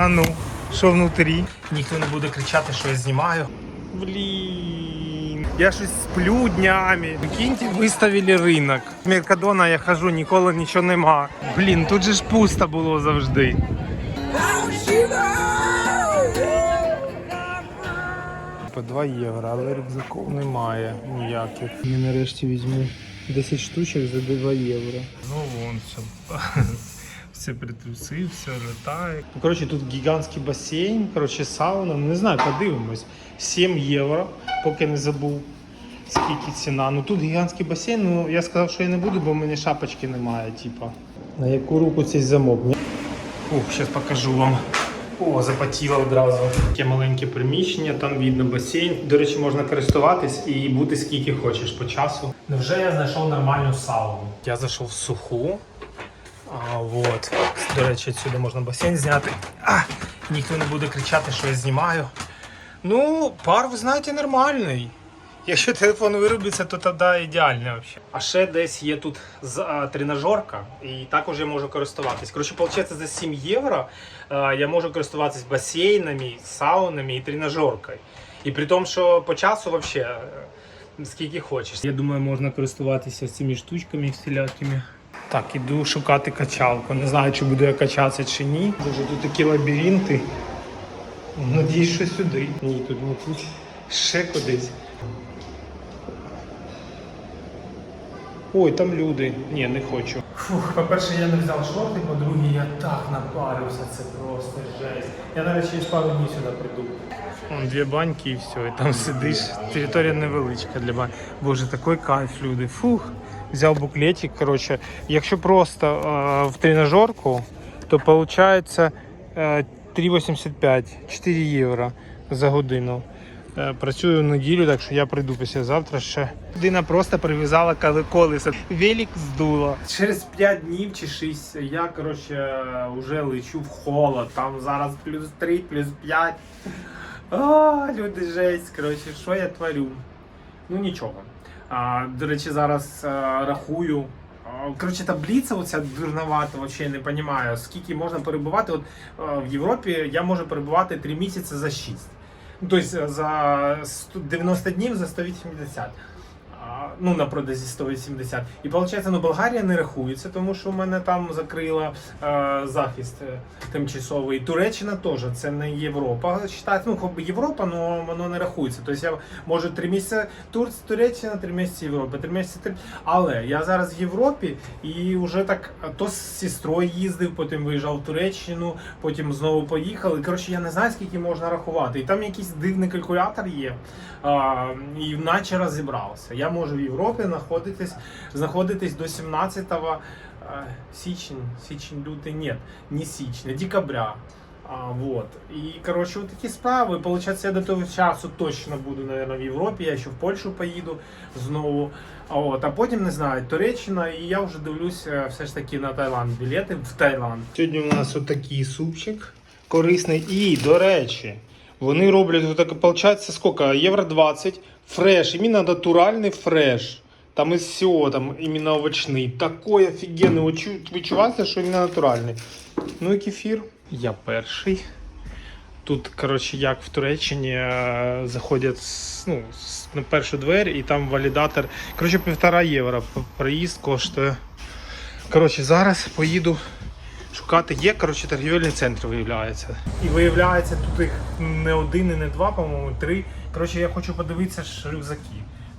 А ну, що внутрі? Ніхто не буде кричати, що я знімаю. Блін. Я щось сплю днями. Прикиньте, виставили ринок. З Меркадона я хожу, ніколи нічого нема. Блін, тут же ж пусто було завжди. По 2 євро, але рюкзаків немає ніяких. Я нарешті візьму 10 штучок за 2 євро. Ну вон все. Все притрусив, все літає. Ну, коротше, тут гігантський басейн, коротше, сауна. Ну, Не знаю, подивимось. 7 євро, поки не забув. Скільки ціна. Ну тут гігантський басейн, ну я сказав, що я не буду, бо в мене шапочки немає, типа. На яку руку цей замок? Ух, зараз покажу вам. О, запотіло одразу. Таке маленьке приміщення, там видно басейн. До речі, можна користуватись і бути скільки хочеш по часу. Невже я знайшов нормальну сауну? Я зайшов в суху. А, вот. До речі, відсюди можна басейн зняти. А, ніхто не буде кричати, що я знімаю. Ну, пар, ви знаєте, нормальний. Якщо телефон виробиться, то тоді ідеально взагалі. А ще десь є тут тренажерка, і також я можу користуватись. Коротше, виходить, за 7 євро я можу користуватись басейнами, саунами і тренажеркою. І при тому, що по часу взагалі скільки хочеш. Я думаю, можна користуватися цими штучками всілякими. Так, іду шукати качалку. Не знаю, чи буду я качатися чи ні. Дуже тут такі лабіринти. Надіюсь, що сюди. Ні, тут не тут. Ще кудись. Ой, там люди. Ні, не хочу. Фух, по-перше, я не взяв шорти, по-друге, я так напарився, це просто жесть. Я навіть через пару днів сюди прийду. Вон дві баньки і все, і там сидиш. Територія невеличка для бань. Боже, такий кайф, люди. Фух. Взяв буклетик. Коротше, якщо просто е, в тренажерку, то виходить е, 3,85, 4 євро за годину. Е, Працюю неділю, так що я прийду післязавтра ще. Людина просто прив'язала колесо. Велик здуло. Через 5 днів чи 6 я коротше вже лечу в холод. Там зараз плюс 3, плюс 5. А, люди жесть. Коротше, що я творю? Ну нічого. До речі, зараз а, рахую. А, Коротше, таблиця оця дурновата, взагалі не розумію, скільки можна перебувати. От в Європі я можу перебувати 3 місяці за 6. Ну, тобто за 100 90 днів за 180. Ну, на продажі 180. І виходить, ну, Болгарія не рахується, тому що в мене там закрила е, захист е, тимчасовий. Туреччина теж, це не Європа. Вважається, ну, Європа, але воно не рахується. Тобто я можу 3 місяці Тур, Туреччина, 3 місяці Європа, 3 місяці Тур- Але я зараз в Європі і вже так то з сестрою їздив, потім виїжджав в Туреччину, потім знову поїхали. Коротше, я не знаю, скільки можна рахувати. І там якийсь дивний калькулятор є. А, і наче розібрався. Я можу Європі знаходитись, знаходитись до 17 а, січня, січень, лютий, ні, не січня, декабря. А, вот. І коротше, такі справи. Получається, я до того часу точно буду, наверное, в Європі. Я ще в Польщу поїду знову. А, от, а потім не знаю, Туреччина, і я вже дивлюся все ж таки на Таїланд білети в Таїланд. Сьогодні у нас отакий супчик корисний. І, до речі, вони роблять отак, виходить, скільки? Євро 20, фреш, іменно натуральний фреш. Там із всього, там іменно овочний. Такой офігенний. Ви чу- що іменно натуральний. Ну і кефір. Я перший. Тут, коротше, як в Туреччині е, заходять ну, на першу двері і там валідатор. Коротше, півтора євро проїзд коштує. Коротше, зараз поїду шукати. Є, коротше, торгівельний центр виявляється. І виявляється, тут їх не один і не два, по-моєму, три. Коротше, я хочу подивитися ж рюкзаки.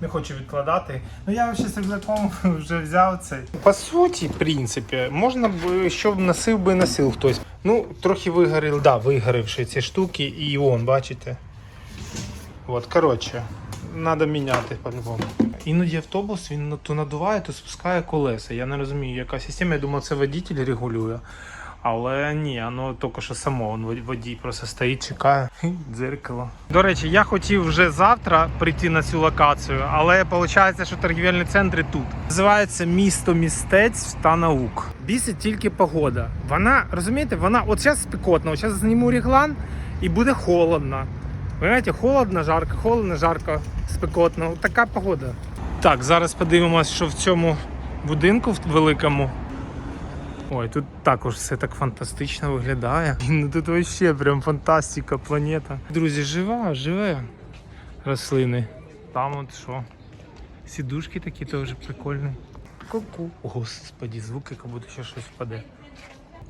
Не хочу відкладати. Ну я ще з рюкзаком вже взяв цей. По суті, в принципі, можна б, щоб носив би носив хтось. Ну, трохи вигорів, да, вигорівши ці штуки, і он, бачите. От, коротше, треба міняти по-любому. Іноді автобус він то надуває, то спускає колеса. Я не розумію, яка система. Я думав, це водитель регулює. Але ні, воно тільки що само водій просто стоїть, чекає. Дзеркало. До речі, я хотів вже завтра прийти на цю локацію, але виходить, що торгівельні центри тут. Називається місто містець та наук. Бісить тільки погода. Вона, розумієте, вона от зараз спекотно, от зараз зніму реглан і буде холодно. Понимаете, холодно, жарко, холодно, жарко, спекотно. От така погода. Так, зараз подивимось, що в цьому будинку в великому. Ой, тут також все так фантастично виглядає. Ну тут вообще прям фантастика, планета. Друзі, жива, живе рослини. Там от що? Сідушки такі теж прикольні. Ку-ку. Господі, звуки, як будто ще щось впаде.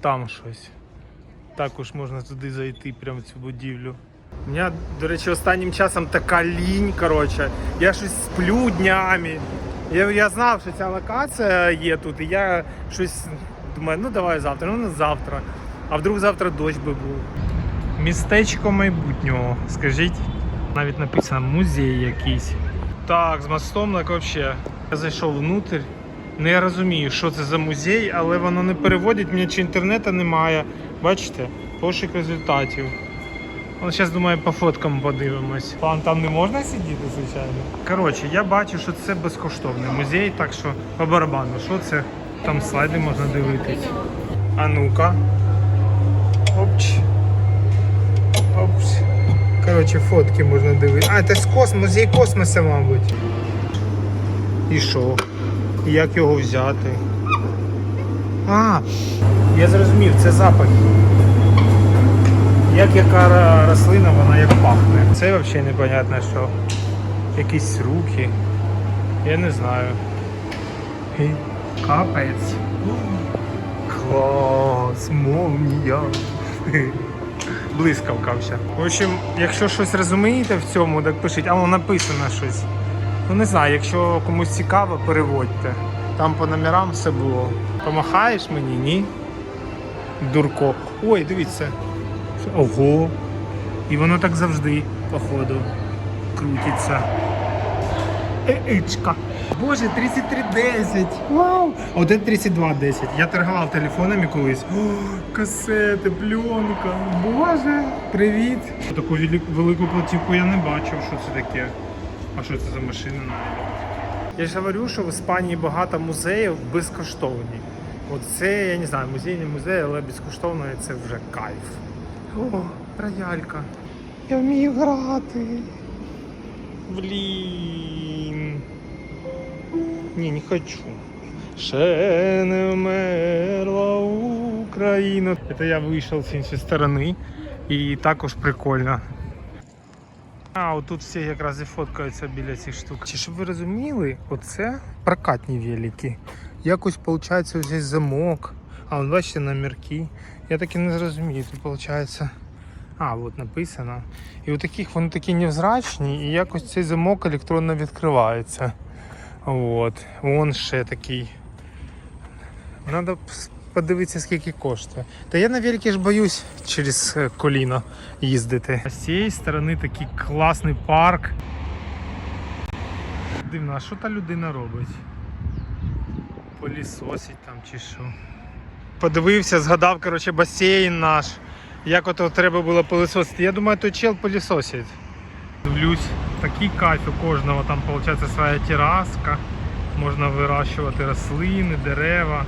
Там щось. Також можна туди зайти, прямо в цю будівлю. У мене, до речі, останнім часом така лінь, коротше. Я щось сплю днями. Я, я знав, що ця локація є тут, і я щось думаю, ну давай завтра, ну не завтра. А вдруг завтра дощ би був. Містечко майбутнього, скажіть. Навіть написано музей якийсь. Так, з мостом, так взагалі. Я зайшов внутрь. Не розумію, що це за музей, але воно не переводить мені чи інтернету немає. Бачите? Пошук результатів. Ну, зараз думаю, по фоткам подивимось. Пан там не можна сидіти, звичайно. Коротше, я бачу, що це безкоштовний музей, так що по барабану, що це? Там слайди можна дивитись. А ну-ка. Опч. Опч. Коротше, фотки можна дивитися. А, це з космос, музей космоса, мабуть. І що? І Як його взяти? А, я зрозумів, це запах. Як яка рослина, вона як пахне. Це взагалі непонятно, що. Якісь руки. Я не знаю. Капець. Клас, молнія. Блискавка вся. В общем, якщо щось розумієте в цьому, так пишіть, а воно написано щось. Ну не знаю, якщо комусь цікаво, переводьте. Там по номерам все було. Помахаєш мені, ні? Дурко. Ой, дивіться. Ого. І воно так завжди, походу, крутиться. Еечка. Боже, 3310. Вау! Це 3210. Я торгував телефонами колись. О, касети, пленка. Боже, привіт. Таку велику платівку я не бачив, що це таке. А що це за машина? Я ж говорю, що в Іспанії багато музеїв безкоштовні. От це, я не знаю, музейний музей, але безкоштовно це вже кайф. О, роялька. Я вмію грати. Блін. Ні, не хочу. Ще не вмерла Україна. Це я вийшов з іншої сторони. І також прикольно. А, отут всі якраз і фоткаються біля цих штук. Чи щоб ви розуміли, оце прокатні велики. Якось виходить ось замок. А, от бачите, номерки. Я так і не зрозумію. Тут виходить. А, от написано. І у таких вони такі невзрачні, і якось цей замок електронно відкривається. От. Вон ще такий. Треба подивитися, скільки коштує. Та я на великі ж боюсь через е, коліно їздити. А З цієї сторони такий класний парк. Дивно, а що та людина робить? Полісосить там чи що. Подивився, згадав, коротше, басейн наш. Як ото треба було пилисосити. Я думаю, той чел пилісосить. Дивлюсь, такий кайф у кожного, там виходить своя тераска, можна вирощувати рослини, дерева.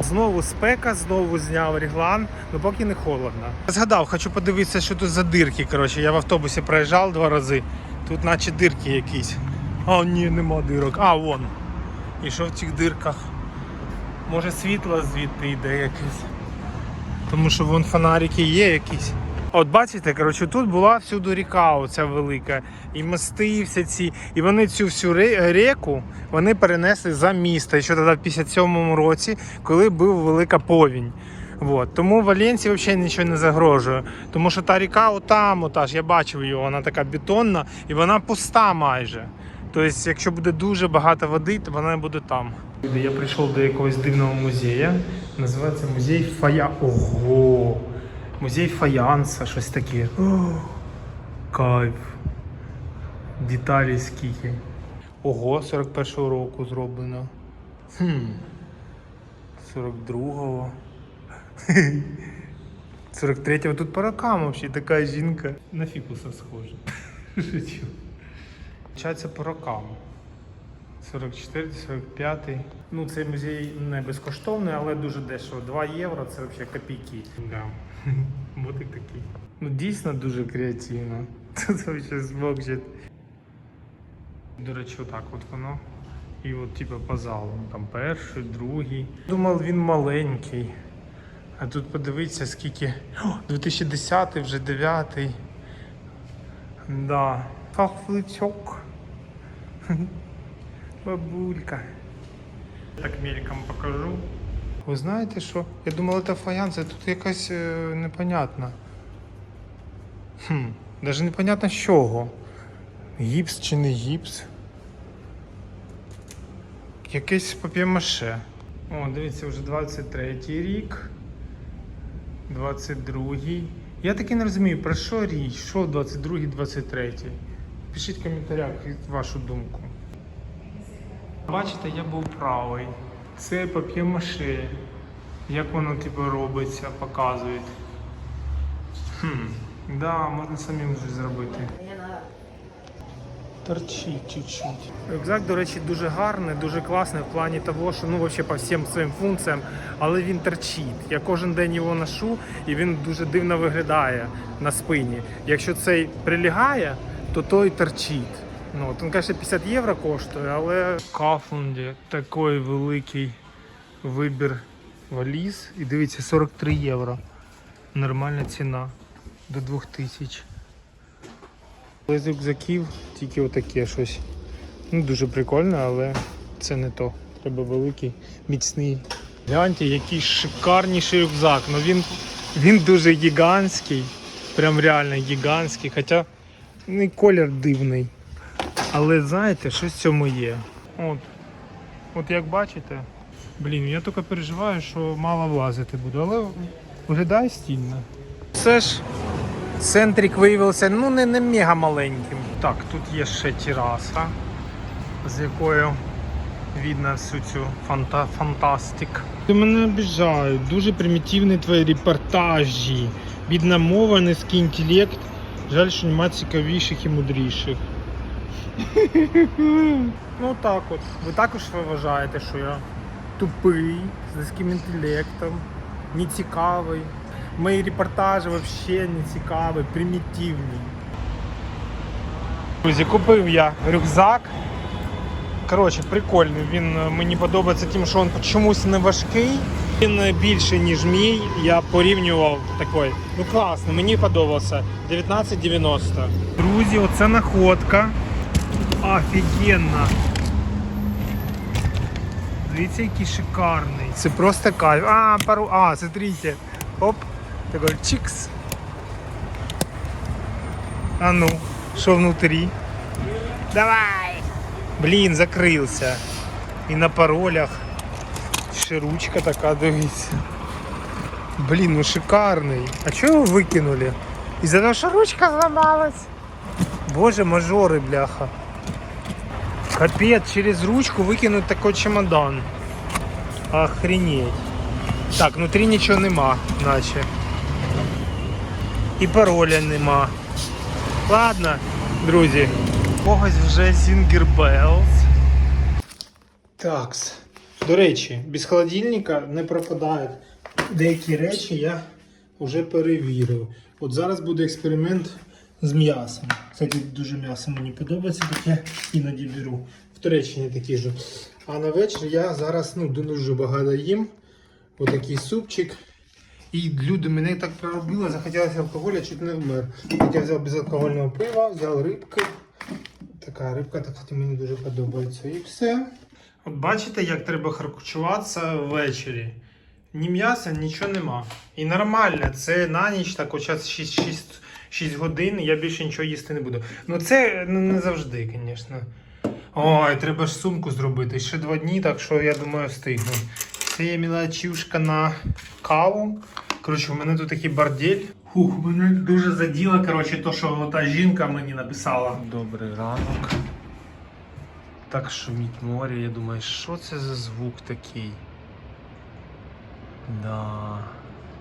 Знову спека, знову зняв реглан, ну поки не холодно. Згадав, хочу подивитися, що тут за дирки. Коротше, я в автобусі проїжджав два рази. Тут наче дирки якісь. А ні, нема дирок. А, вон. І що в цих дирках? Може світло звідти йде якесь. Тому що вон фонарики є якісь. От бачите, коротше, тут була всюди ріка оця велика, і мости, і всі ці. І вони цю всю ре- реку вони перенесли за місто ще тоді в 57-му році, коли був велика повінь. Вот. Тому Валенції взагалі нічого не загрожує. Тому що та ріка отам, ота ж, я бачив її, вона така бетонна і вона пуста майже. Тобто, якщо буде дуже багато води, то вона буде там. Я прийшов до якогось дивного музею. Називається музей Фая. Ого! Музей фаянса, щось таке. О, кайф. Деталі скільки. Ого, 41-го року зроблено. Хм. 42-го. 43-го тут по рокам вообще така жінка. На фікуса схожа. Шучу. Получається по рокам. 44, 45. Ну, цей музей не безкоштовний, але дуже дешево. 2 євро це взагалі копійки. Да. Ботик такий. Ну дійсно дуже креативно. Це взагалі змокчет. До речі, отак от воно. І от, типу, по залу. Там перший, другий. Думав, він маленький. А тут подивіться, скільки. О, 2010 вже 9. Да. Фахфличок. Бабулька. Так мельком покажу. Ви знаєте що? Я думав, це фаянс, а тут якась е, непонятна. Хм, навіть непонятно з чого. Гіпс чи не гіпс. Якесь пап'ємаше. О, дивіться, вже 23 рік. 22-й. Я таки не розумію, про що річ, що 22-й, 23 Пишіть в коментарях вашу думку. Бачите, я був правий. Це пап'ємаше. Як воно типу робиться, показують. Хм, да, можна самим вже зробити. Торчить чуть-чуть. Рюкзак, до речі, дуже гарний, дуже класний в плані того, що ну взагалі по всім своїм функціям, але він торчить. Я кожен день його ношу і він дуже дивно виглядає на спині. Якщо цей прилягає, то той торчить. Ну, от він, звісно, 50 євро коштує, але в Кафлунді такий великий вибір валіз. І дивіться, 43 євро. Нормальна ціна до 2000. Але з рюкзаків тільки отаке щось. Ну, дуже прикольно, але це не то. Треба великий, міцний. Гляньте, який шикарніший рюкзак. Ну він, він дуже гігантський. Прям реально гігантський. Хоча ну, і колір дивний. Але знаєте, щось в цьому є. От, от як бачите, блін, я тільки переживаю, що мало влазити буду, але виглядає стільно. Це ж Центрик виявився ну не, не мега маленьким. Так, тут є ще тераса, з якою видно всю цю фанта фантастик. Ти мене обіжають, дуже примітивні твої репортажі. Бідна мова, низький інтелект. Жаль, що немає цікавіших і мудріших. ну так от. Ви також вважаєте, що я тупий, з низьким інтелектом, нецікавий. Мої репортажі взагалі не цікаві, примітивні. Друзі, купив я рюкзак. Коротше, прикольний. Він е, мені подобається тим, що він чомусь не важкий. Він більше, ніж мій. Я порівнював такий. Ну класно, мені подобався. 19,90. Друзі, оце находка. Офігенна. Дивіться, який шикарний. Це просто кайф. А, пару. А, смотрите. Оп. Такой чикс. А ну, что внутри? Давай! Блин, закрылся. И на паролях. Ще ручка така, дивіться. Блін, ну шикарний. А чого його викинули? Із-за того, що ручка зламалась. Боже, мажори, бляха. Капець, через ручку викинуть такий чемодан. Охренеть. Так, внутрі нічого нема, наче. І пароля нема. Ладно, друзі. У Когось вже Zinger Bells. Такс. До речі, без холодильника не пропадають. Деякі речі я вже перевірив. От зараз буде експеримент з м'ясом. Кстати, дуже м'ясо мені подобається, таке іноді беру. В Туреччині такі ж. А на вечір я зараз ну, дуже багато їм. Отакий супчик. І люди мене так проробили, захотілося алкоголя, чуть не вмер. Так я взяв безалкогольного пива, взяв рибки. Така рибка, так мені дуже подобається. І все. От бачите, як треба харчуватися ввечері. Ні м'яса, нічого нема. І нормально, це на ніч, так час 6, 6, 6 годин, я більше нічого їсти не буду. Ну це ну, не завжди, звісно. Ой, треба ж сумку зробити. Ще два дні, так що я думаю, встигну. Це є мілачівшка на каву. Коротше, у мене тут такий бордель. Хух, мене дуже заділо, коротше, то, що та жінка мені написала. Добрий ранок. Так шуміть море, я думаю, що це за звук такий? Да.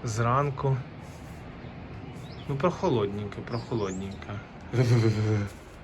Зранку. Ну, прохолодненько, прохолодненько.